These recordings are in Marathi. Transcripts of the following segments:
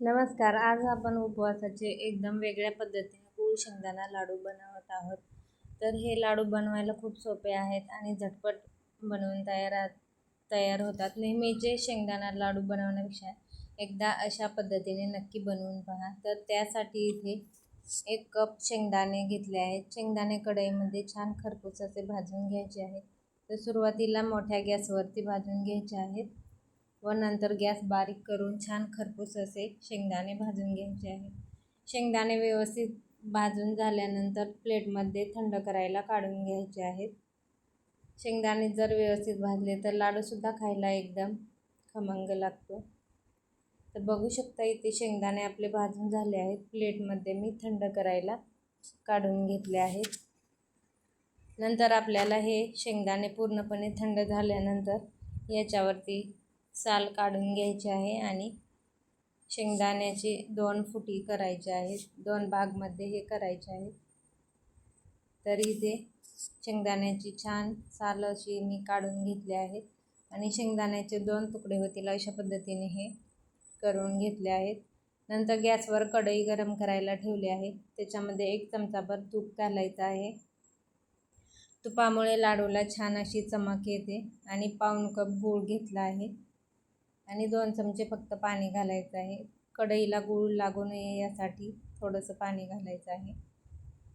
नमस्कार. आज आपण उपवासाचे एकदम वेगळ्या पद्धतीने गूळ शेंगदाणा लाडू बनवत आहोत. तर हे लाडू बनवायला खूप सोपे आहेत आणि झटपट बनवून तयार तयार होतात. नेहमीचे शेंगदाणा लाडू बनवण्यापेक्षा एकदा अशा पद्धतीने नक्की बनवून पहा. तर त्यासाठी इथे एक कप शेंगदाणे घेतले आहेत. शेंगदाणे कढईमध्ये छान खरपूस असे भाजून घ्यायचे आहेत. तर सुरुवातीला मोठ्या गॅसवरती भाजून घ्यायचे आहेत. व नंतर गॅस बारीक करून छान खरपूस असे शेंगदाणे भाजून घ्यायचे आहेत. शेंगदाणे व्यवस्थित भाजून झाल्यानंतर प्लेटमध्ये थंड करायला काढून घ्यायचे आहेत. शेंगदाणे जर व्यवस्थित भाजले तर लाडूसुद्धा खायला एकदम खमंग लागतो. तर बघू शकता इथे शेंगदाणे आपले भाजून झाले आहेत. प्लेटमध्ये मी थंड करायला काढून घेतले आहेत. नंतर आपल्याला हे शेंगदाणे पूर्णपणे थंड झाल्यानंतर याच्यावरती साल काढून घ्यायची आहे आणि शेंगदाण्याची दोन फुटी करायचे आहेत दोन भागमध्ये हे करायचे आहेत तर इथे शेंगदाण्याची छान साल अशी मी काढून घेतली आहेत आणि शेंगदाण्याचे दोन तुकडे होतील अशा पद्धतीने हे करून घेतले आहेत. नंतर गॅसवर कढई गरम करायला ठेवली आहे. त्याच्यामध्ये एक चमचाभर तूप घालायचं आहे. तुपामुळे लाडूला छान अशी चमक येते आणि पाऊण कप गूळ घेतला आहे. आणि दोन चमचे फक्त पाणी घालायचं आहे. कढईला गूळ लागू नये यासाठी थोडंसं पाणी घालायचं आहे.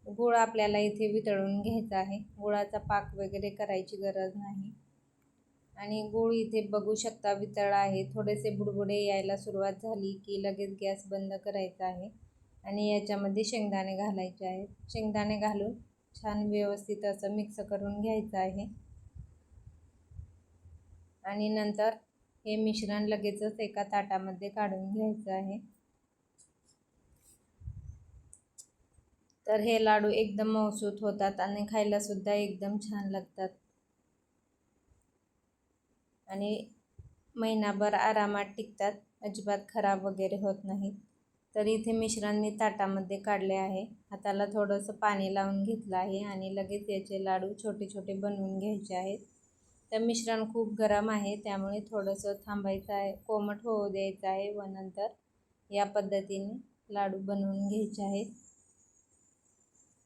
गूळ आपल्याला इथे वितळून घ्यायचा आहे. गुळाचा पाक वगैरे करायची गरज नाही. आणि गूळ इथे बघू शकता वितळ आहे. थोडेसे बुडबुडे यायला सुरुवात झाली की लगेच गॅस बंद करायचा आहे आणि याच्यामध्ये शेंगदाणे घालायचे आहेत. शेंगदाणे घालून छान व्यवस्थित असं मिक्स करून घ्यायचं आहे. आणि नंतर हे मिश्रण लगेचच एका ताटामध्ये काढून घ्यायचं आहे. तर हे लाडू एकदम मौसूत होतात आणि खायला सुद्धा एकदम छान लागतात. आणि महिनाभर आरामात टिकतात अजिबात खराब वगैरे होत नाहीत. तर इथे मिश्रण मी ताटामध्ये काढले आहे. हाताला थोडंसं पाणी लावून घेतलं आहे आणि लगेच याचे लाडू छोटे छोटे बनवून घ्यायचे आहेत. तर मिश्रण खूप गरम आहे त्यामुळे थोडंसं थांबायचं आहे. कोमट होऊ द्यायचं आहे व नंतर या पद्धतीने लाडू बनवून घ्यायचे आहेत.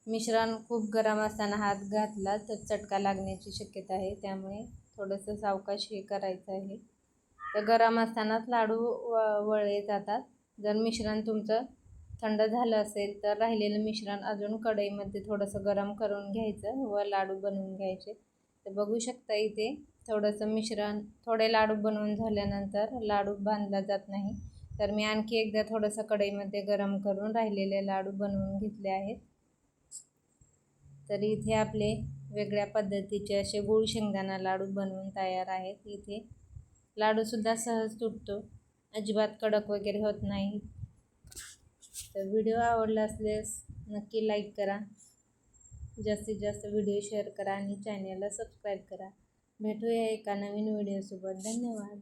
मिश्रण खूप गरम असताना हात घातला तर चटका लागण्याची शक्यता आहे त्यामुळे थोडंसं सावकाश हे करायचं आहे. तर गरम असतानाच लाडू व वळले जातात. जर मिश्रण तुमचं थंड झालं असेल तर राहिलेलं मिश्रण अजून कढईमध्ये थोडंसं गरम करून घ्यायचं व लाडू बनवून घ्यायचे. तर बघू शकता इथे थोडंसं मिश्रण थोडे लाडू बनवून झाल्यानंतर लाडू बांधला जात नाही. तर मी आणखी एकदा थोडंसं कढईमध्ये गरम करून राहिलेले लाडू बनवून घेतले आहेत. तर इथे आपले वेगळ्या पद्धतीचे असे गुळ शेंगदाणा लाडू बनवून तयार आहेत. इथे लाडूसुद्धा सहज तुटतो. अजिबात कडक वगैरे होत नाही. तर व्हिडिओ आवडला असल्यास नक्की लाईक करा. जास्तीत जास्त व्हिडिओ शेअर करा आणि चॅनलला सबस्क्राईब करा. भेटूया एका नवीन व्हिडिओसोबत. धन्यवाद.